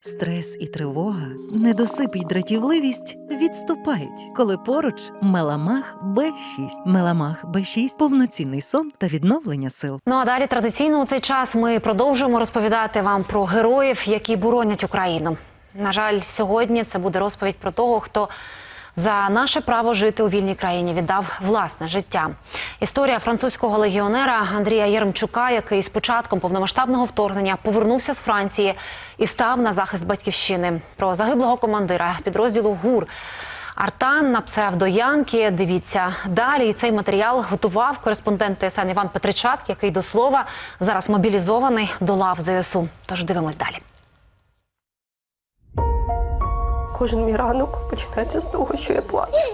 Стрес і тривога, недосип і дратівливість відступають, коли поруч Меламах Б6. Меламах Б6 – повноцінний сон та відновлення сил. Ну а далі традиційно у цей час ми продовжуємо розповідати вам про героїв, які боронять Україну. На жаль, сьогодні це буде розповідь про того, хто за наше право жити у вільній країні віддав власне життя. Історія французького легіонера Андрія Єремчука, який з початком повномасштабного вторгнення повернувся з Франції і став на захист батьківщини. Про загиблого командира підрозділу ГУР. Артан на псевдо Янки. Дивіться далі. І цей матеріал готував кореспондент ТСН Іван Петричак, який до слова зараз мобілізований до лав ЗСУ. Тож дивимось далі. Кожен мій ранок починається з того, що я плачу.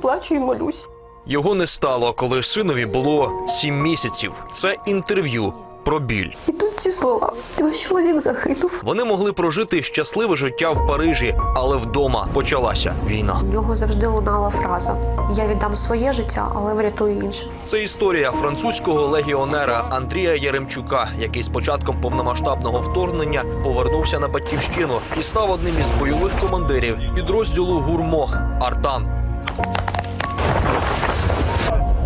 Плачу і молюсь. Його не стало, коли синові було сім місяців. Це інтерв'ю про біль. І тут ці слова. Ваш чоловік загинув. Вони могли прожити щасливе життя в Парижі, але вдома почалася війна. В нього завжди лунала фраза: Я віддам своє життя, але врятую інше. Це історія французького легіонера Андрія Яремчука, який з початком повномасштабного вторгнення повернувся на батьківщину і став одним із бойових командирів підрозділу Гурмо Артан.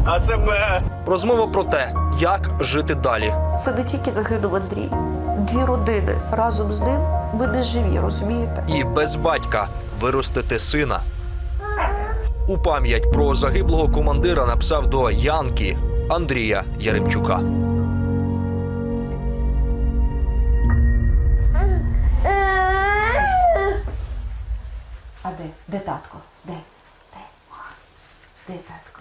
А себе Розмова про те, як жити далі. Це не тільки загинув Андрій. Дві родини разом з ним. Ми не живі, розумієте? і без батька виростити сина. У пам'ять про загиблого командира на псевдо Янки Андрія Яремчука. А де? Де татко? Де? Де? Де татко?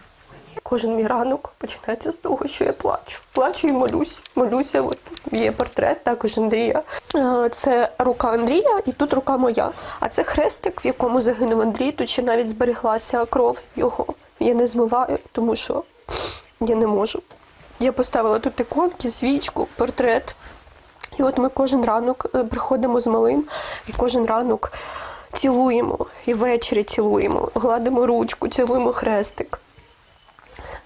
Кожен мій ранок починається з того, що я плачу. Плачу і молюсь. Молюся. От є портрет також Андрія. Е, Це рука Андрія, і тут рука моя. А це хрестик, в якому загинув Андрій. Тут ще навіть зберіглася кров його. Я не змиваю, тому що я не можу. Я поставила тут іконки, свічку, портрет. І от ми кожен ранок е, приходимо з малим, і кожен ранок цілуємо, і ввечері цілуємо, гладимо ручку, цілуємо хрестик.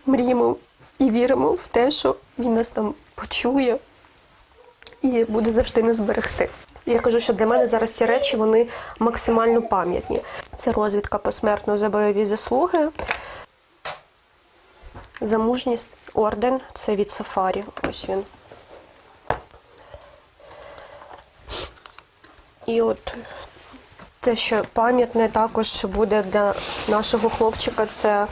Мріємо і віримо в те, що він нас там почує і буде завжди нас берегти. Я кажу, що для мене зараз ці речі вони максимально пам'ятні. Це розвідка посмертно за бойові заслуги. За мужність орден це від сафарі. Ось він. І от те, що пам'ятне також буде для нашого хлопчика, це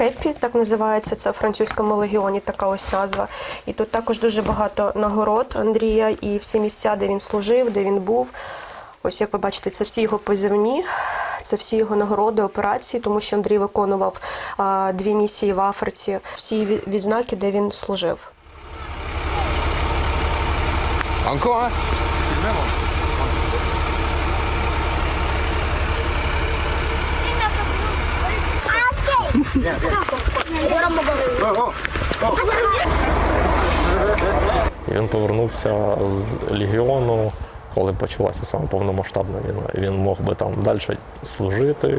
Кепі, так називається, це в французькому легіоні така ось назва. І тут також дуже багато нагород Андрія і всі місця, де він служив, де він був. Ось як ви бачите, це всі його позивні, це всі його нагороди, операції, тому що Андрій виконував а, дві місії в Африці, всі відзнаки, де він служив. Encore Він повернувся з легіону, коли почалася саме повномасштабна війна. Він мог би там далі служити,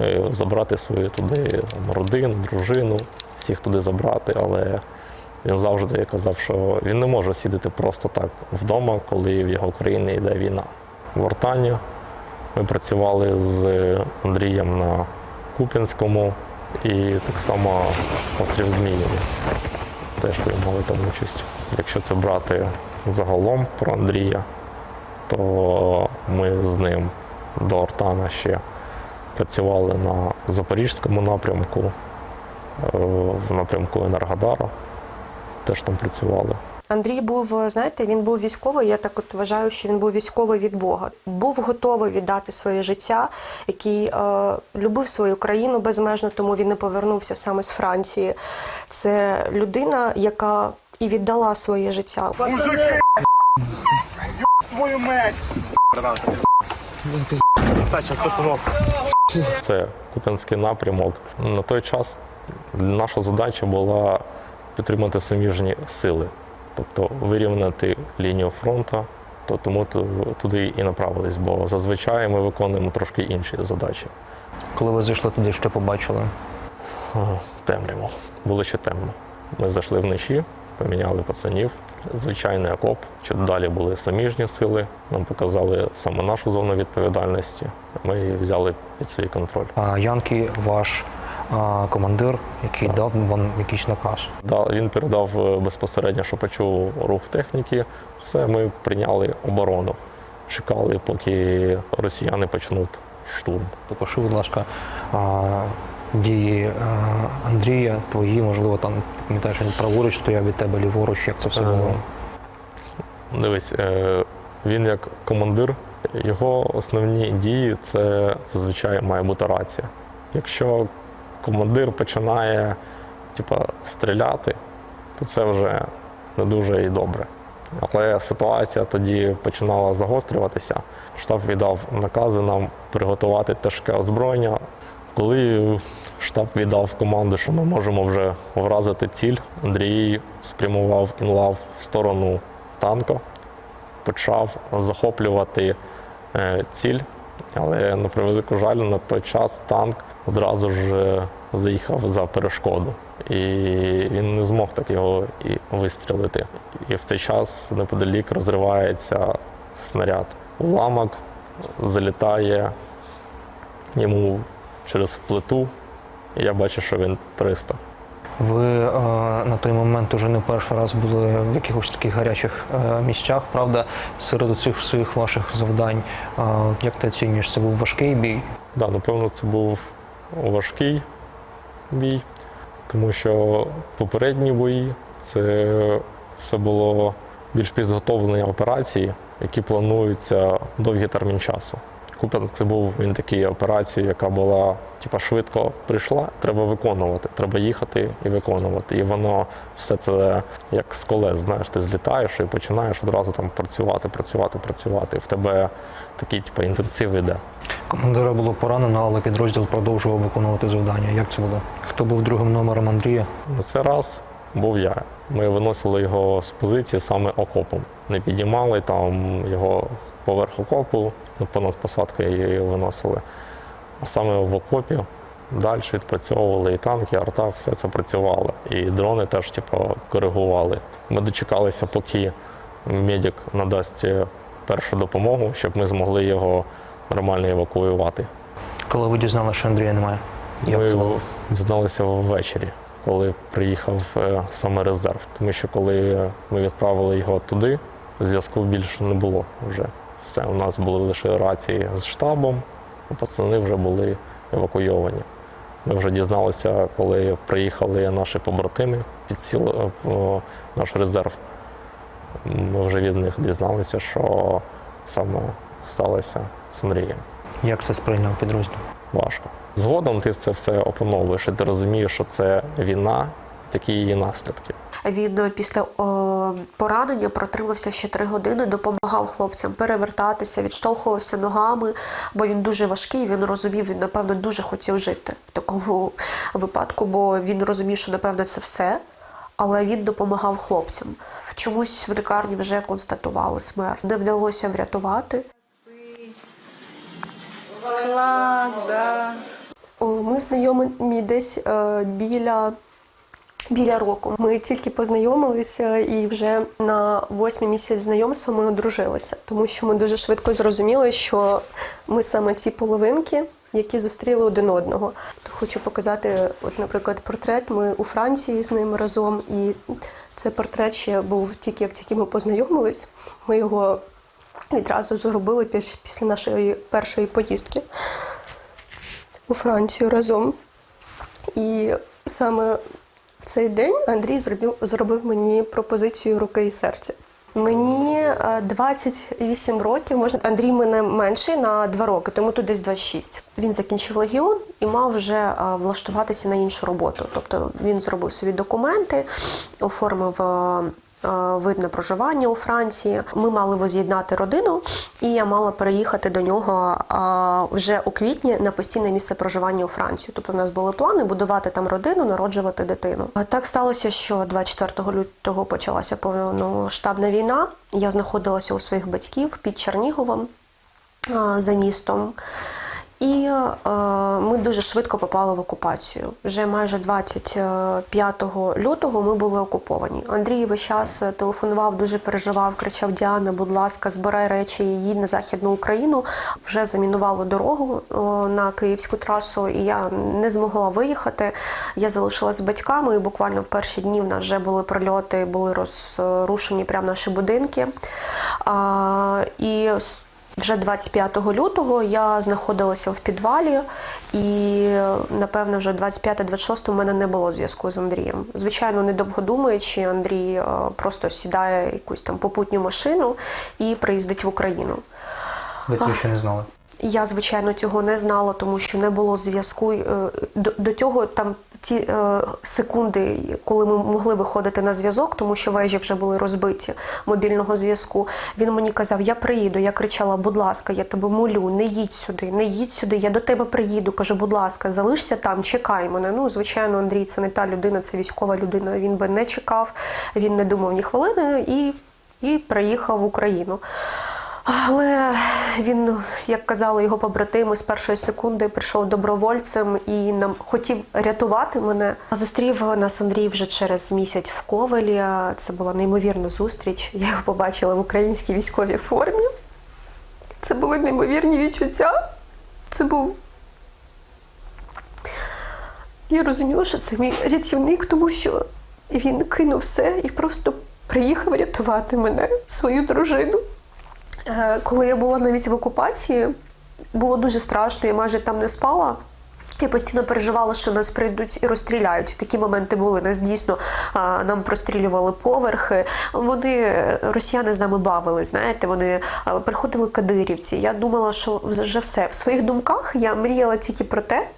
е, забрати свою туди там, родину, дружину, всіх туди забрати, але він завжди казав, що він не може сидіти просто так вдома, коли в його країні йде війна. В Ортані ми працювали з Андрієм на Куп'янському і так само острів Зміїв теж приймали там участь. Якщо це брати загалом про Андрія, то ми з ним до Ортана ще працювали на Запорізькому напрямку, е, в напрямку Енергодара. Теж там працювали. Андрій був, знаєте, він був військовий. Я так от вважаю, що він був військовий від Бога. Був готовий віддати своє життя, який е, любив свою країну безмежно, тому він не повернувся саме з Франції. Це людина, яка і віддала своє життя. твою мать! Це Куп'янський напрямок. На той час наша задача була підтримати суміжні сили, тобто вирівняти лінію фронту, то тому туди і направились, бо зазвичай ми виконуємо трошки інші задачі. Коли ви зайшли туди, що побачили? Ага, Темряво. Було ще темно. Ми зайшли вночі, поміняли пацанів. Звичайний окоп. Чуть далі були саміжні сили. Нам показали саме нашу зону відповідальності. Ми її взяли під свій контроль. А Янки ваш командир, який дав вам якийсь наказ. Да, він передав е, безпосередньо, що почув рух техніки. Все, ми прийняли оборону. Чекали, поки росіяни почнуть штурм. Допиши, будь ласка, дії Андрія, твої, можливо, там пам'ятаєш, він праворуч стояв від тебе, ліворуч, як це все Е, було. Дивись, е, він як командир, його основні дії це зазвичай має бути рація. Якщо командир починає типа, стріляти, то це вже не дуже і добре. Але ситуація тоді починала загострюватися. Штаб віддав накази нам приготувати тяжке озброєння. Коли штаб віддав команду, що ми можемо вже вразити ціль, Андрій спрямував інлав в сторону танка, почав захоплювати е, ціль, але на превелику жаль, на той час танк одразу ж е, заїхав за перешкоду. І він не змог так його і вистрілити. І в цей час неподалік розривається снаряд. Уламок залітає йому через плиту. І я бачу, що він 300. Ви е, на той момент уже не перший раз були в якихось таких гарячих е, місцях, правда? Серед цих всіх ваших завдань, е, як ти оцінюєш, це був важкий бій? Да, напевно, це був важкий бій, тому що попередні бої це все було більш підготовлені операції, які плануються довгий термін часу. Куп'янськ це був він такий операція, яка була типа швидко прийшла, треба виконувати, треба їхати і виконувати. І воно все це як з колес, знаєш, ти злітаєш і починаєш одразу там працювати, працювати, працювати. І в тебе такий типа інтенсив іде. Командира було поранено, але підрозділ продовжував виконувати завдання. Як це було? Хто був другим номером Андрія? На цей раз був я. Ми виносили його з позиції саме окопом. Не підіймали там його поверх окопу, понад посадкою його виносили. А саме в окопі далі відпрацьовували і танки, і арта, все це працювало. І дрони теж типу, коригували. Ми дочекалися, поки медик надасть е, першу допомогу, щоб ми змогли його нормально евакуювати. Коли ви дізналися, що Андрія немає? Як Ми це дізналися ввечері, коли приїхав е, саме резерв. Тому що коли ми відправили його туди, зв'язку більше не було вже. Все, у нас були лише рації з штабом, а пацани вже були евакуйовані. Ми вже дізналися, коли приїхали наші побратими, підсіли е, в наш резерв. Ми вже від них дізналися, що саме сталося з Андрієм Як це сприйняв підрозділ? важко. Згодом ти це все опановуєш, і ти розумієш, що це війна, такі її наслідки. Він е, після поранення протримався ще три години, допомагав хлопцям перевертатися, відштовхувався ногами, бо він дуже важкий. Він розумів, він напевно дуже хотів жити в такому випадку, бо він розумів, що напевно це все. Але він допомагав хлопцям. Чомусь в лікарні вже констатували смерть. Не вдалося врятувати. Клас, да. Ми знайомі десь е, біля, біля року. Ми тільки познайомилися, і вже на восьмий місяць знайомства ми одружилися, тому що ми дуже швидко зрозуміли, що ми саме ті половинки, які зустріли один одного. Хочу показати, от, наприклад, портрет. Ми у Франції з ним разом, і це портрет ще був тільки як тільки ми познайомились. Ми його відразу зробили піс- після нашої першої поїздки у Францію разом. І саме в цей день Андрій зробив, зробив мені пропозицію руки і серця. Мені е, 28 років, може Андрій мене менший на 2 роки, тому тут десь 26. Він закінчив легіон і мав вже е, влаштуватися на іншу роботу. Тобто він зробив собі документи, оформив е, е, вид на проживання у Франції. Ми мали воз'єднати родину, і я мала переїхати до нього е, вже у квітні на постійне місце проживання у Францію. Тобто, у нас були плани будувати там родину, народжувати дитину. Так сталося, що 24 лютого почалася повномасштабна війна. Я знаходилася у своїх батьків під Черніговом е, за містом. І е, ми дуже швидко попали в окупацію. Вже майже 25 лютого ми були окуповані. Андрій весь час телефонував, дуже переживав, кричав: Діана, будь ласка, збирай речі, їдь на західну Україну. Вже замінувало дорогу е, на київську трасу, і я не змогла виїхати. Я залишилася з батьками, і буквально в перші дні в нас вже були прильоти, були розрушені прямо наші будинки. А, і вже 25 лютого я знаходилася в підвалі, і напевно вже 25-26 у мене не було зв'язку з Андрієм. Звичайно, недовго думаючи, Андрій е, просто сідає якусь там попутню машину і приїздить в Україну. Ви цього ще не знали. Я, звичайно, цього не знала, тому що не було зв'язку. Е, До, до цього там ті е, секунди, коли ми могли виходити на зв'язок, тому що вежі вже були розбиті мобільного зв'язку. Він мені казав: Я приїду. Я кричала: будь ласка, я тебе молю, не їдь сюди, не їдь сюди, я до тебе приїду. Кажу, будь ласка, залишся там, чекай мене. Ну, звичайно, Андрій, це не та людина, це військова людина. Він би не чекав, він не думав ні хвилини і, і приїхав в Україну. Але він, як казали його побратими, з першої секунди прийшов добровольцем і нам хотів рятувати мене. Зустрів нас Андрій вже через місяць в Ковелі. Це була неймовірна зустріч. Я його побачила в українській військовій формі. Це були неймовірні відчуття. Це був. Я розуміла, що це мій рятівник, тому що він кинув все і просто приїхав рятувати мене, свою дружину. Е, Коли я була навіть в окупації, було дуже страшно, я майже там не спала. Я постійно переживала, що нас прийдуть і розстріляють. Такі моменти були. Нас дійсно нам прострілювали поверхи. Вони е, росіяни з нами бавили. Знаєте, вони а, приходили кадирівці. Я думала, що вже все в своїх думках я мріяла тільки про те,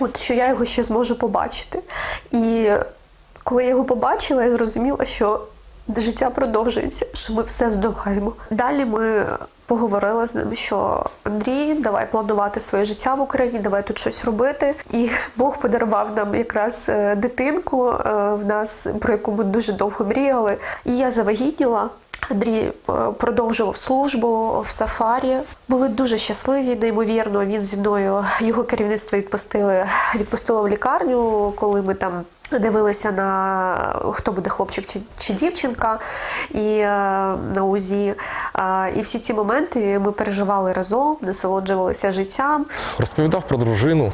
от що я його ще зможу побачити. І коли я його побачила, я зрозуміла, що життя продовжується, що ми все здолаємо. Далі ми поговорили з ним, що Андрій, давай планувати своє життя в Україні, давай тут щось робити. І Бог подарував нам якраз е, дитинку е, в нас, про яку ми дуже довго мріяли. І я завагітніла. Андрій е, продовжував службу в сафарі. Були дуже щасливі, неймовірно. Він зі мною його керівництво відпустили, відпустило в лікарню, коли ми там. Дивилися на хто буде хлопчик чи, чи дівчинка, і е, на УЗІ. Е, і всі ці моменти ми переживали разом, насолоджувалися життям. Розповідав про дружину,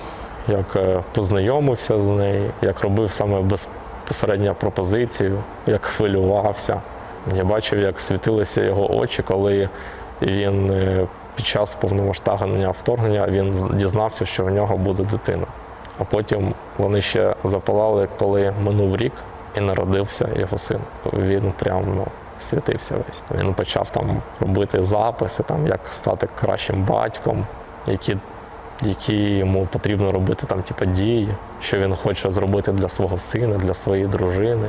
як е, познайомився з нею, як робив саме безпосередньо пропозицію, як хвилювався. Я бачив, як світилися його очі, коли він під час повномасштабного вторгнення він дізнався, що в нього буде дитина. А потім вони ще запалали, коли минув рік і народився його син. Він прям ну, світився весь. Він почав там робити записи, там, як стати кращим батьком, які, які йому потрібно робити там, типу, дії, що він хоче зробити для свого сина, для своєї дружини.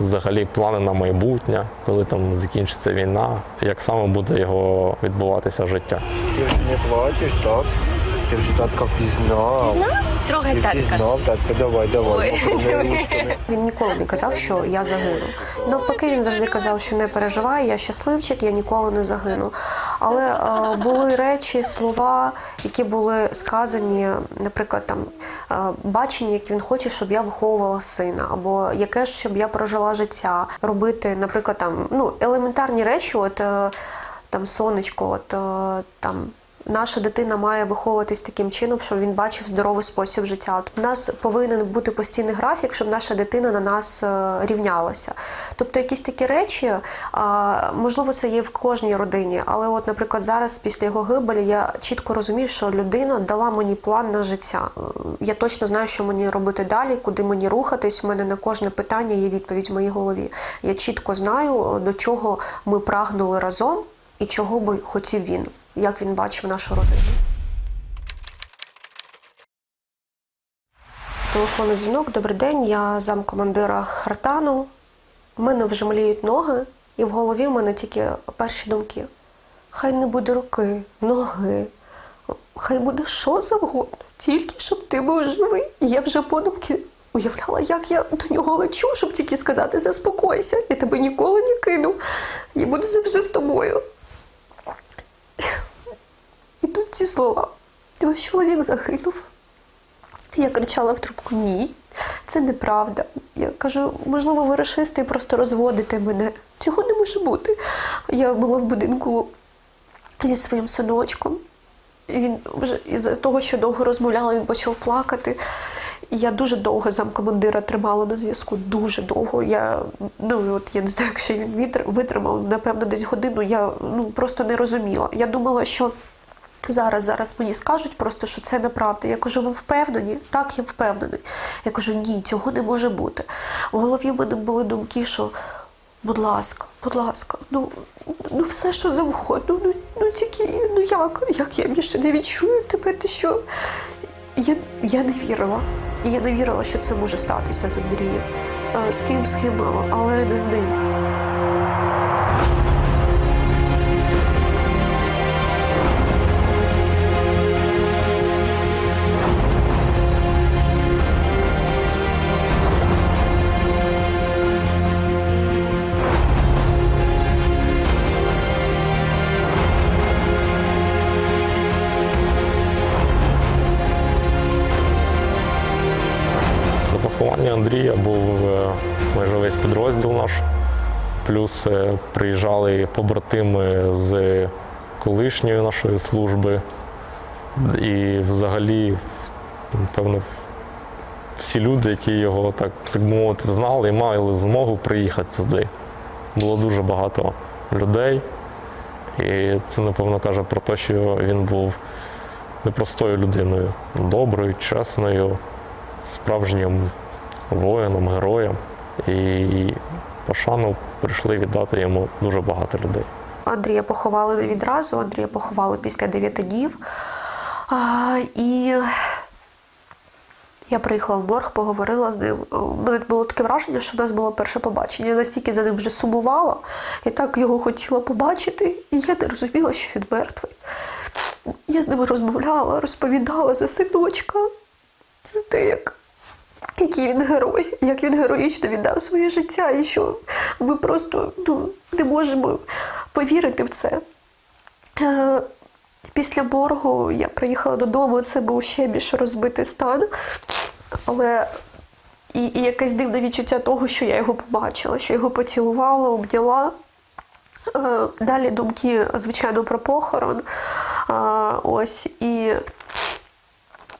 Взагалі плани на майбутнє, коли там закінчиться війна, як саме буде його відбуватися життя. Ти вже не плачеш, так? Ти вже татка впізнав. Трогай татка. впізнав, татка, давай, давай. ручками. Він ніколи не казав, що я загину. Навпаки, він завжди казав, що не переживай, я щасливчик, я ніколи не загину. Але е, були речі, слова, які були сказані, наприклад, там е, бачення, як він хоче, щоб я виховувала сина, або яке ж щоб я прожила життя, робити, наприклад, там ну елементарні речі, от е, там сонечко, от е, там. Наша дитина має виховуватись таким чином, щоб він бачив здоровий спосіб життя. У нас повинен бути постійний графік, щоб наша дитина на нас е, рівнялася. Тобто, якісь такі речі, можливо, це є в кожній родині. Але, от, наприклад, зараз після його гибелі я чітко розумію, що людина дала мені план на життя. Е, Я точно знаю, що мені робити далі, куди мені рухатись. У мене на кожне питання є відповідь в моїй голові. Я чітко знаю, до чого ми прагнули разом і чого би хотів він, як він бачив нашу родину. Телефонний дзвінок. Добрий день, я замкомандира Хартану. У мене вже мліють ноги, і в голові в мене тільки перші думки. Хай не буде руки, ноги, хай буде що завгодно, тільки щоб ти був живий. І я вже подумки уявляла, як я до нього лечу, щоб тільки сказати заспокойся, я тебе ніколи не кину. Я буду завжди з тобою. І тут ці слова. ваш чоловік загинув. Я кричала в трубку: ні, це неправда. Я кажу, можливо, ви рашисти і просто розводите мене. Цього не може бути. Я була в будинку зі своїм синочком. І Він вже із-за того, що довго розмовляла, він почав плакати. Я дуже довго замкомандира тримала на зв'язку. Дуже довго. Я ну от я не знаю, якщо він витримав, напевно, десь годину. Я ну просто не розуміла. Я думала, що зараз, зараз мені скажуть просто, що це неправда. Я кажу, ви впевнені? Так, я впевнений. Я кажу, ні, цього не може бути. В голові в мене були думки, що будь ласка, будь ласка, ну, ну все, що завгодно, ну, ну тільки, ну як? Як я більше не відчую тебе, ти що? Я, я не вірила. І я не вірила, що це може статися з Андрієм. Е, З ким, з ким, але не з ним. Е, приїжджали побратими з колишньої нашої служби. І взагалі, напевно, всі люди, які його, так, так мовити, знали і мали змогу приїхати туди. Було дуже багато людей. І це, напевно, каже про те, що він був непростою людиною, доброю, чесною, справжнім воїном, героєм. І пошану прийшли віддати йому дуже багато людей. Андрія поховали відразу, Андрія поховали після 9 днів. А, і я приїхала в морг, поговорила з ним. У мене було таке враження, що в нас було перше побачення. Я настільки за ним вже сумувала, і так його хотіла побачити, і я не розуміла, що він мертвий. Я з ним розмовляла, розповідала за синочка, за те, як, який він герой, як він героїчно віддав своє життя, і що ми просто ну, не можемо повірити в це. Е, Після боргу я приїхала додому, це був ще більш розбитий стан. Але і, і якесь дивне відчуття того, що я його побачила, що його поцілувала, обняла. Е, Далі думки, звичайно, про похорон. Е, Ось і,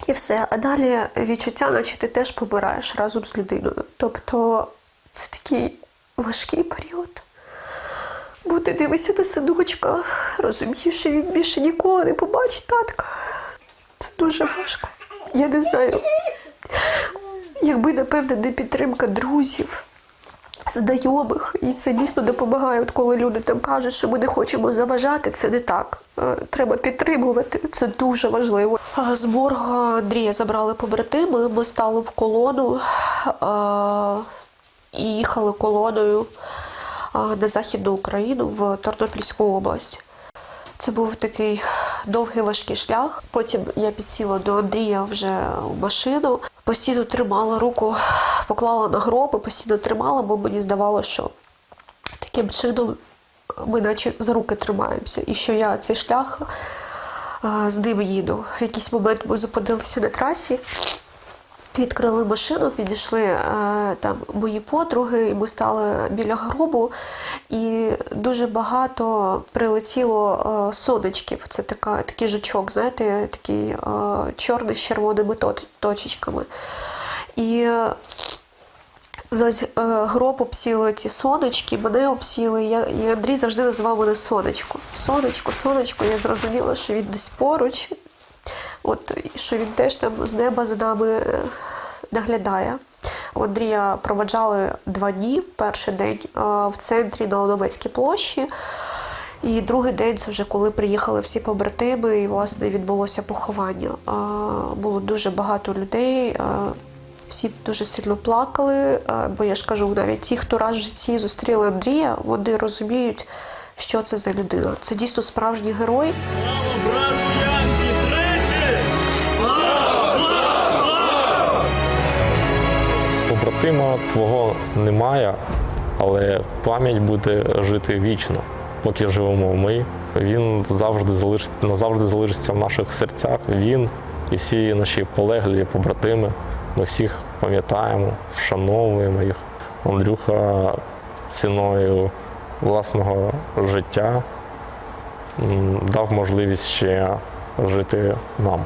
і все. А далі відчуття, наче ти теж помираєш разом з людиною. Тобто це такий важкий період. Бо ти дивишся на синочка, розумієш, що він більше ніколи не побачить татка. Це дуже важко. Я не знаю. Якби, напевне, не підтримка друзів, знайомих, і це дійсно допомагає, от коли люди там кажуть, що ми не хочемо заважати, це не так. Е, Треба підтримувати, це дуже важливо. З морга Андрія забрали побратими, ми стали в колону е, і їхали колоною на Західну Україну в Тернопільську область. Це був такий довгий важкий шлях. Потім я підсіла до Андрія вже в машину, постійно тримала руку, поклала на гроб і постійно тримала, бо мені здавалося, що таким чином ми наче за руки тримаємося. І що я цей шлях з ним їду. В якийсь момент ми зупинилися на трасі. Відкрили машину, підійшли е, там мої подруги, і ми стали біля гробу, і дуже багато прилетіло е, сонечків. Це така, такий жучок, знаєте, такий е, чорний з червоними точечками. І весь гроб обсіли ці сонечки, мене обсіли. І Андрій завжди називав мене сонечко. Сонечко, сонечко. Я зрозуміла, що він десь поруч. От що він теж там з неба за нами е, наглядає. Андрія проведжали два дні. Перший день е, в центрі на Лановецькій площі. І другий день це вже коли приїхали всі побратими, і власне відбулося поховання. Е, Було дуже багато людей. Всі дуже сильно плакали, бо я ж кажу, навіть ті, хто раз в житті зустріли Андрія, вони розуміють, що це за людина. Це дійсно справжній герой. Побратима твого немає, але пам'ять буде жити вічно, поки живемо ми, Він завжди залиш... назавжди залишиться в наших серцях. Він і всі наші полеглі побратими. Ми всіх пам'ятаємо, вшановуємо їх. Андрюха ціною власного життя дав можливість ще жити нам.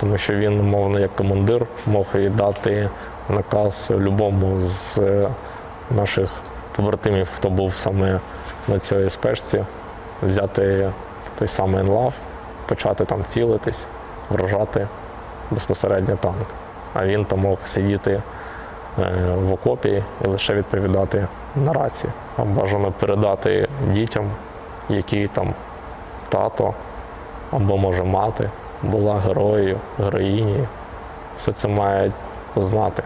Тому що він, мовно, як командир, мог дати наказ любому з е, наших побратимів, хто був саме на цій спешці, взяти той самий енлав, почати там цілитись, вражати безпосередньо танк. А він там мог сидіти е, в окопі і лише відповідати на рації. А бажано передати дітям, які там тато або може мати була героєю, героїнею. Все це мають знати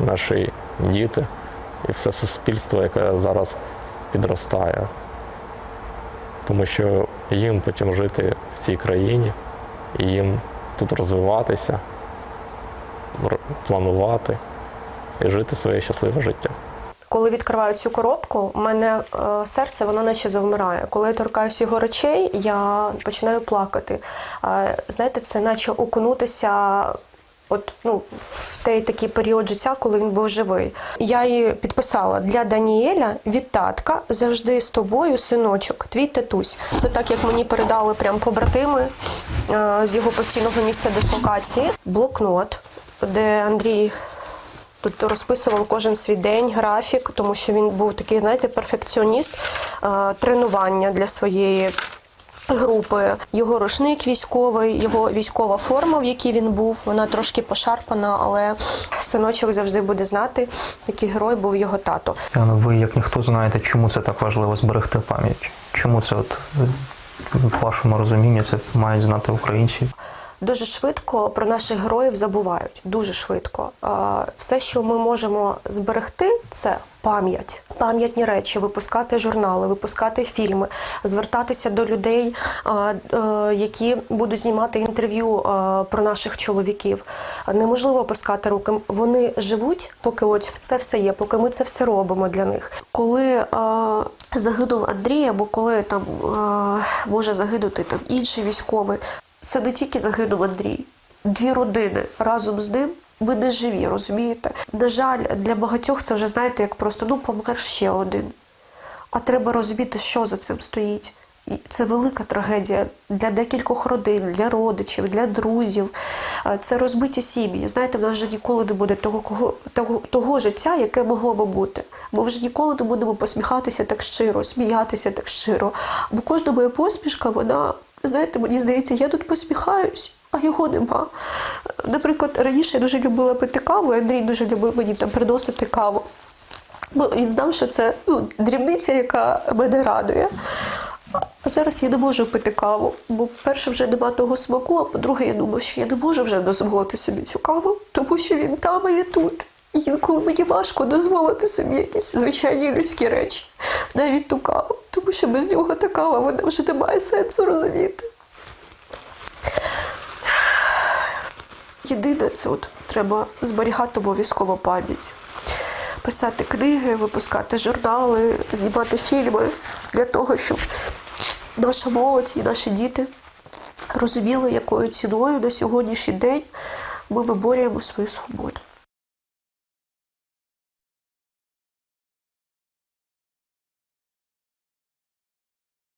наші діти і все суспільство, яке зараз підростає. Тому що їм потім жити в цій країні, і їм тут розвиватися, планувати і жити своє щасливе життя. Коли відкриваю цю коробку, у мене е, серце воно наче завмирає. Коли я торкаюся його речей, я починаю плакати. Знаєте, це наче окунутися. От ну в той такий період життя, коли він був живий, я її підписала для Даніеля від татка завжди з тобою, синочок, твій татусь. Це так, як мені передали прям побратими е, з його постійного місця дислокації. Блокнот, де Андрій Тут розписував кожен свій день, графік, тому що він був такий, знаєте, перфекціоніст, е, тренування для своєї групи. Його рушник військовий, його військова форма, в якій він був, вона трошки пошарпана, але синочок завжди буде знати, який герой був його тато. Ви як ніхто знаєте, чому це так важливо зберегти пам'ять? Чому це от е, в вашому розумінні це мають знати українці? Дуже швидко про наших героїв забувають. Дуже швидко. Все, що ми можемо зберегти, це пам'ять, пам'ятні речі, випускати журнали, випускати фільми, звертатися до людей, які будуть знімати інтерв'ю про наших чоловіків. Неможливо опускати руки. Вони живуть, поки от це все є, поки ми це все робимо для них. Коли загинув Андрій, або коли там може загинути там інший військовий. Це не тільки загинув Андрій, дві родини разом з ним. Ми не живі, розумієте? На жаль, для багатьох це вже знаєте, як просто ну помер ще один. А треба розуміти, що за цим стоїть. І це велика трагедія для декількох родин, для родичів, для друзів. Це розбиті сім'ї. Знаєте, в нас вже ніколи не буде того, кого, того, того життя, яке могло би бути. Ми вже ніколи не будемо посміхатися так щиро, сміятися так щиро. Бо кожна моя посмішка, вона, знаєте, мені здається, я тут посміхаюсь. А його нема. Наприклад, раніше я дуже любила пити каву, і Андрій дуже любив мені там приносити каву. Бо він знав, що це ну, дрібниця, яка мене радує. А зараз я не можу пити каву, бо перше вже нема того смаку, а по-друге, я думаю, що я не можу вже дозволити собі цю каву, тому що він там, а я тут. І інколи мені важко дозволити собі якісь звичайні людські речі, навіть ту каву, тому що без нього та кава вона вже не має сенсу розуміти. Єдине, це от треба зберігати обов'язково пам'ять. Писати книги, випускати журнали, знімати фільми для того, щоб наша молодь і наші діти розуміли, якою ціною на сьогоднішній день ми виборюємо свою свободу.